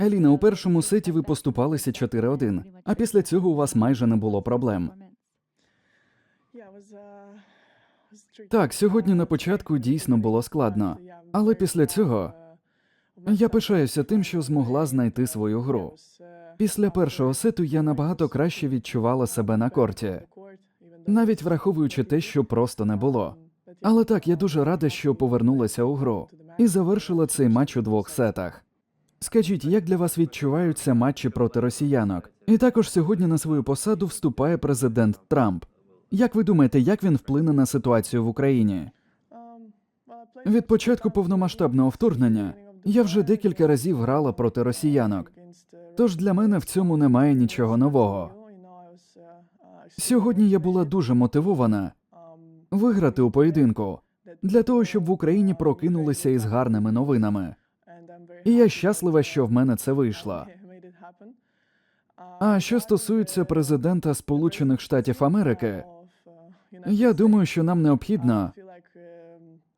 Еліна, у першому сеті ви поступалися 4-1, а після цього у вас майже не було проблем. Так, сьогодні на початку дійсно було складно, але після цього я пишаюся тим, що змогла знайти свою гру. Після першого сету я набагато краще відчувала себе на корті, навіть враховуючи те, що просто не було. Але так, я дуже рада, що повернулася у гру і завершила цей матч у двох сетах. Скажіть, як для вас відчуваються матчі проти росіянок? І також сьогодні на свою посаду вступає президент Трамп. Як ви думаєте, як він вплине на ситуацію в Україні? Від початку повномасштабного вторгнення я вже декілька разів грала проти росіянок, тож для мене в цьому немає нічого нового. Сьогодні я була дуже мотивована виграти у поєдинку для того, щоб в Україні прокинулися із гарними новинами. І я щаслива, що в мене це вийшло. А що стосується президента Сполучених Штатів Америки, я думаю, що нам необхідно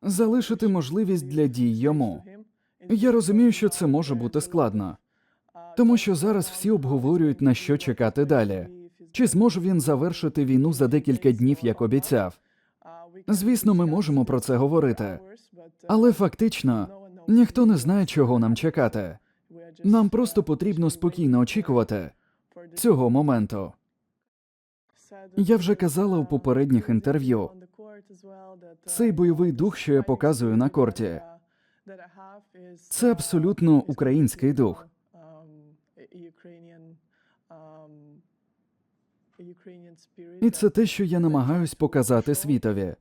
залишити можливість для дій йому. Я розумію, що це може бути складно, тому що зараз всі обговорюють на що чекати далі. Чи зможе він завершити війну за декілька днів, як обіцяв? Звісно, ми можемо про це говорити, але фактично ніхто не знає, чого нам чекати. Нам просто потрібно спокійно очікувати цього моменту. Я вже казала у попередніх інтерв'ю. Цей бойовий дух, що я показую на корті, це абсолютно український дух. І це те, що я намагаюсь показати світові.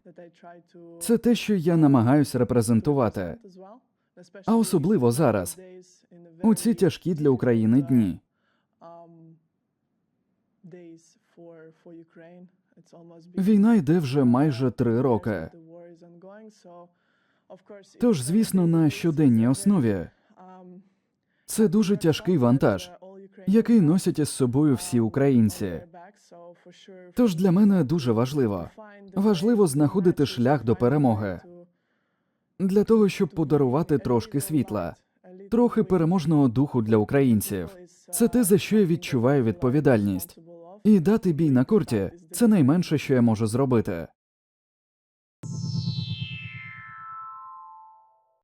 Це те, що я намагаюсь репрезентувати, а особливо зараз, у ці тяжкі для України дні. Війна йде вже майже три роки. Тож, звісно, на щоденній основі це дуже тяжкий вантаж, який носять із собою всі українці. Тож для мене дуже важливо важливо знаходити шлях до перемоги для того, щоб подарувати трошки світла, трохи переможного духу для українців. Це те, за що я відчуваю відповідальність. І дати бій на корті це найменше, що я можу зробити.